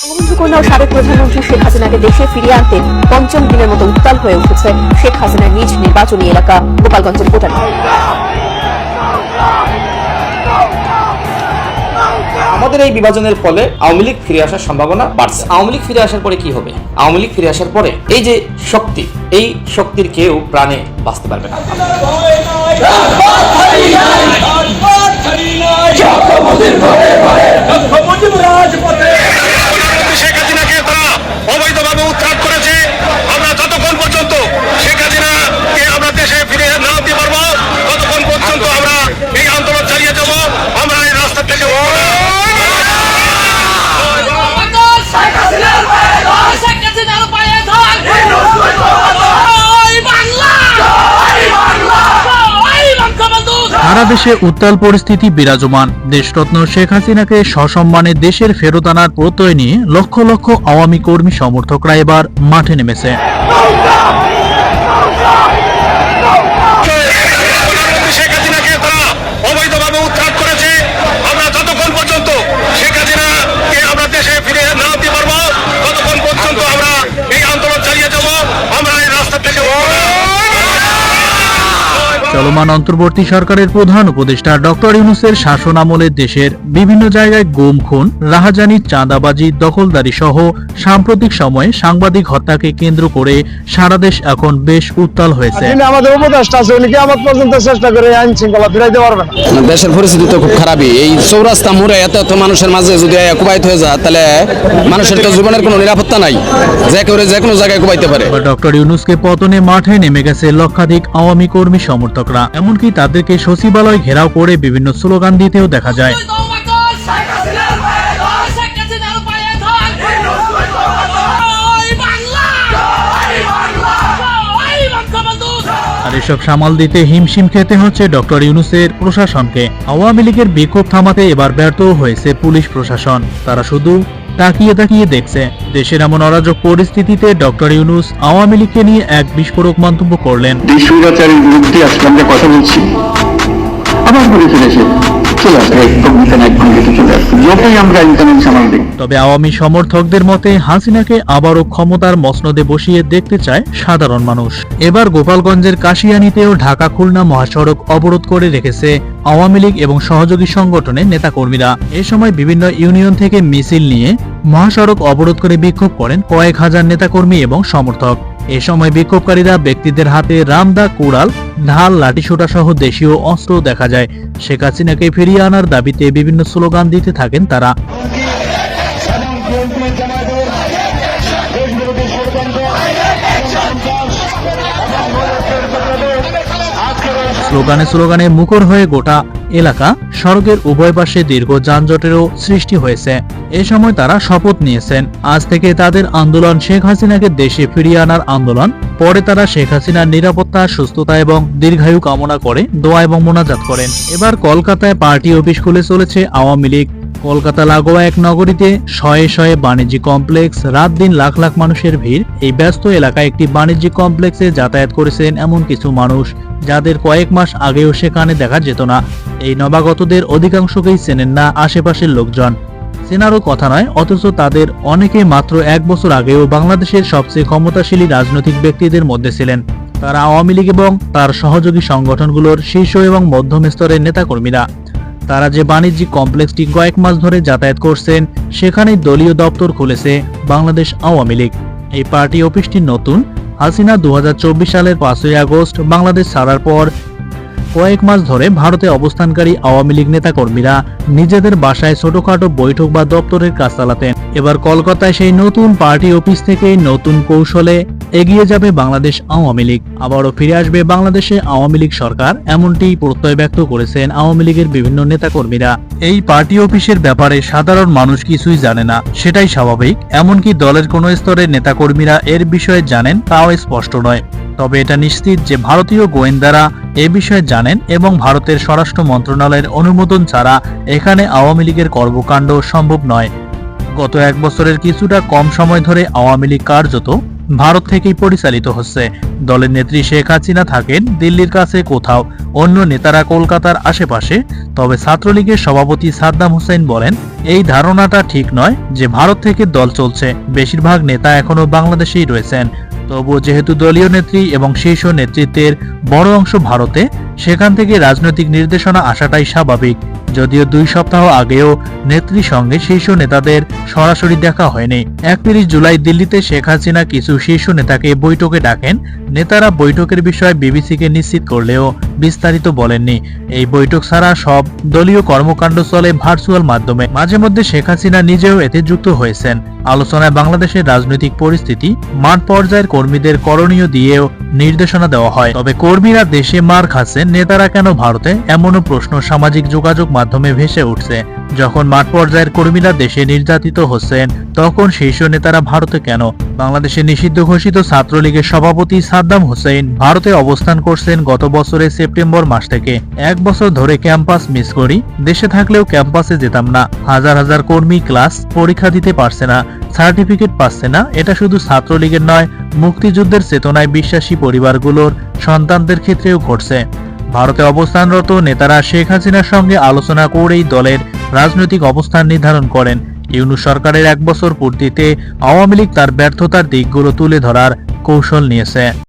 বঙ্গবন্ধু কন্যা ও সাবেক প্রধানমন্ত্রী শেখ হাসিনাকে দেশে ফিরিয়ে আনতে পঞ্চম দিনের মতো উত্তাল হয়ে উঠেছে শেখ হাসিনার নিজ নির্বাচনী এলাকা গোপালগঞ্জের কোটালী। আমাদের এই বিভাজনের ফলে আওয়ামী লীগ ফিরে আসার সম্ভাবনা বাড়ছে। আওয়ামী লীগ ফিরে আসার পরে কি হবে? আওয়ামী লীগ ফিরে আসার পরে এই যে শক্তি এই শক্তির কেউ প্রাণে বাঁচতে পারবে না। শেখ সারা দেশে উত্তাল পরিস্থিতি বিরাজমান। দেশরত্ন শেখ হাসিনাকে সসম্মানে দেশের ফেরত আনার প্রত্যয় নিয়ে লক্ষ লক্ষ আওয়ামী কর্মী সমর্থকরা এবার মাঠে নেমেছে। চলমান অন্তর্বর্তী সরকারের প্রধান উপদেষ্টা ডক্টর ইউনুসের শাসন আমলে দেশের বিভিন্ন জায়গায় গুম খুন রাহাজানি চাঁদাবাজি দখলদারি সহ সাম্প্রতিক সময়ে সাংবাদিক হত্যাকে কেন্দ্র করে সারা দেশ এখন বেশ উত্তাল হয়েছে। আমাদের উপদেষ্টা আছে উনি আমার পর্যন্ত চেষ্টা করে আইন শৃঙ্খলা ফিরাইতে পারবে না দেশের পরিস্থিতি তো খুব খারাপই। এই চৌরাস্তা মোড়ে এত এত মানুষের মাঝে যদি কুবাইত হয়ে যায় তাহলে মানুষের তো জীবনের কোনো নিরাপত্তা নাই। যে কেউ যে কোনো জায়গায় কুবাইতে পারে। ডক্টর ইউনুসকে পতনে মাঠে নেমে গেছে লক্ষাধিক আওয়ামী কর্মী সমর্থকরা এমনকি তাদেরকে সচিবালয় ঘেরাও করে বিভিন্ন স্লোগান দিতেও দেখা যায়। আর এসব সামাল দিতে হিমশিম খেতে হচ্ছে ডক্টর ইউনুসের প্রশাসনকে। আওয়ামী লীগের বিক্ষোভ থামাতে এবার ব্যর্থ হয়েছে পুলিশ প্রশাসন। তারা শুধু তাকিয়ে তাকিয়ে দেখছে। দেশের এমন অরাজক পরিস্থিতিতে ডক্টর ইউনুস আওয়ামী লীগকে নিয়ে এক বিস্ফোরক মন্তব্য করলেন। আজকে আমরা কথা বলছি। আবার এসে তবে আওয়ামী সমর্থকদের মতে, হাসিনাকে আবারও ক্ষমতার মসনদে বসিয়ে দেখতে চায় সাধারণ মানুষ। এবার গোপালগঞ্জের কাশিয়ানীতেও ঢাকা খুলনা মহাসড়ক অবরোধ করে রেখেছে আওয়ামী লীগ এবং সহযোগী সংগঠনের নেতাকর্মীরা। এ সময় বিভিন্ন ইউনিয়ন থেকে মিছিল নিয়ে মহাসড়ক অবরোধ করে বিক্ষোভ করেন কয়েক হাজার নেতাকর্মী এবং সমর্থক। এ সময় বিক্ষোভকারীরা ব্যক্তিদের হাতে রামদা কোড়াল, ঢাল, লাঠিসোটা সহ দেশীয় অস্ত্র দেখা যায়। শেখ হাসিনাকে ফিরিয়ে আনার দাবিতে বিভিন্ন স্লোগান দিতে থাকেন তারা। স্লোগানে স্লোগানে মুখর হয়ে গোটা এলাকা সড়কের উভয় পাশে দীর্ঘ যানজটেরও সৃষ্টি হয়েছে। এ সময় তারা শপথ নিয়েছেন। আজ থেকে তাদের আন্দোলন শেখ হাসিনাকে দেশে ফিরিয়ে আনার আন্দোলন। পরে তারা শেখ হাসিনার নিরাপত্তা, সুস্থতা এবং দীর্ঘায়ু কামনা করে দোয়া এবং মোনাজাত করেন। এবার কলকাতায় পার্টি অফিস খুলে চলেছে আওয়ামী লীগ। কলকাতা লাগোয়া এক নগরীতে শয়ে শয়ে বাণিজ্যিক কমপ্লেক্স, রাত দিন লাখ লাখ মানুষের ভিড়। এই ব্যস্ত এলাকায় একটি বাণিজ্যিক কমপ্লেক্সে যাতায়াত করেছেন এমন কিছু মানুষ, যাদের কয়েক মাস আগেও সেখানে দেখা যেত না। এই নবাগতদের অধিকাংশকেই চেনেন না আশেপাশের লোকজন। চেনারও কথা নয়, অথচ তাদের অনেকে মাত্র এক বছর আগেও বাংলাদেশের সবচেয়ে ক্ষমতাশীলী রাজনৈতিক ব্যক্তিদের মধ্যে ছিলেন। তারা আওয়ামী লীগ এবং তার সহযোগী সংগঠনগুলোর শীর্ষ এবং মধ্যম স্তরের নেতাকর্মীরা। তারা যে বাণিজ্যিক কমপ্লেক্সটি কয়েক মাস ধরে যাতায়াত করছেন, সেখানেই দলীয় দপ্তর খুলেছে বাংলাদেশ আওয়ামী লীগ। এই পার্টি অফিসটি নতুন, হাসিনা দু হাজার চব্বিশ সালের পাঁচই আগস্ট বাংলাদেশ ছাড়ার পর কয়েক মাস ধরে ভারতে অবস্থানকারী আওয়ামী লীগ নেতাকর্মীরা নিজেদের বাসায় ছোটখাটো বৈঠক বা দপ্তরের কাজ চালাতেন। এবার কলকাতায় সেই নতুন পার্টি অফিস থেকে নতুন কৌশলে এগিয়ে যাবে বাংলাদেশ আওয়ামী লীগ। আবারও ফিরে আসবে বাংলাদেশে আওয়ামী লীগ সরকার এমনটি প্রত্যয় ব্যক্ত করেছেন আওয়ামী লীগের বিভিন্ন নেতাকর্মীরা। এই পার্টি অফিসের ব্যাপারে সাধারণ মানুষ কিছুই জানে না, সেটাই স্বাভাবিক, এমনকি দলের কোনো স্তরের নেতাকর্মীরা এর বিষয়ে জানেন, তাও স্পষ্ট নয়। তবে এটা নিশ্চিত যে ভারতীয় গোয়েন্দারা এ বিষয়ে জানেন এবং ভারতের স্বরাষ্ট্র মন্ত্রণালয়ের অনুমোদন ছাড়া এখানে আওয়ামী লীগের কর্মকাণ্ড সম্ভব নয়। গত এক বছরের কিছুটা কম সময় ধরে আওয়ামী লীগ কার্যত ভারত থেকেই পরিচালিত হচ্ছে। দলের নেত্রী শেখ হাসিনা থাকেন দিল্লির কাছে কোথাও, অন্য নেতারা কলকাতার আশেপাশে। তবে ছাত্রলীগের সভাপতি সাদ্দাম হোসেন বলেন, এই ধারণাটা ঠিক নয় যে ভারত থেকে দল চলছে। বেশিরভাগ নেতা এখনও বাংলাদেশেই রয়েছেন। তবুও যেহেতু দলীয় নেত্রী এবং শীর্ষ নেতৃত্বের বড় অংশ ভারতে, সেখান থেকে রাজনৈতিক নির্দেশনা আসাটাই স্বাভাবিক। যদিও দুই সপ্তাহ আগেও নেত্রীর সঙ্গে শীর্ষ নেতাদের সরাসরি দেখা হয়নি। একত্রিশ জুলাই দিল্লিতে শেখ হাসিনা কিছু শীর্ষ নেতাকে বৈঠকে ডাকেন। নেতারা বৈঠকের বিষয়ে বিবিসিকে নিশ্চিত করলেও বিস্তারিত বলেননি। এই বৈঠক ছাড়া সব দলীয় কর্মকাণ্ড চলে ভার্চুয়াল মাধ্যমে। মাঝে মধ্যে শেখ হাসিনা নিজেও এতে যুক্ত হয়েছেন। আলোচনায় বাংলাদেশের রাজনৈতিক পরিস্থিতি, মাঠ পর্যায়ের কর্মীদের করণীয় দিয়েও নির্দেশনা দেওয়া হয়। তবে কর্মীরা দেশে মার খাচ্ছেন নেতারা কেন ভারতে? এমনও প্রশ্ন সামাজিক যোগাযোগ মাধ্যমে ভেসে উঠছে। যখন মাঠ পর্যায়ের কর্মীরা দেশে নির্যাতিত হচ্ছেন, তখন শীর্ষ নেতারা ভারতে কেন? বাংলাদেশে নিষিদ্ধ ঘোষিত ছাত্রলীগের সভাপতি সাদ্দাম হোসেন ভারতে অবস্থান করছেন গত বছরের সেপ্টেম্বর মাস থেকে। এক বছর ধরে ক্যাম্পাস মিস করি, দেশে থাকলেও ক্যাম্পাসে যেতাম না। হাজার হাজার কর্মী ক্লাস, পরীক্ষা দিতে পারছে না, সার্টিফিকেট পাচ্ছে না, এটা শুধু ছাত্রলীগের নয়, মুক্তিযুদ্ধের চেতনায় বিশ্বাসী পরিবারগুলোর, সন্তানদের ক্ষেত্রেও ঘটছে। ভারতে অবস্থানরত নেতারা শেখ হাসিনার সঙ্গে আলোচনা করেই দলের রাজনৈতিক অবস্থান নির্ধারণ করেন। ইউনু সরকারের এক বছর পূর্তিতে আওয়ামী লীগ তার ব্যর্থতার দিকগুলো তুলে ধরার কৌশল নিয়েছে।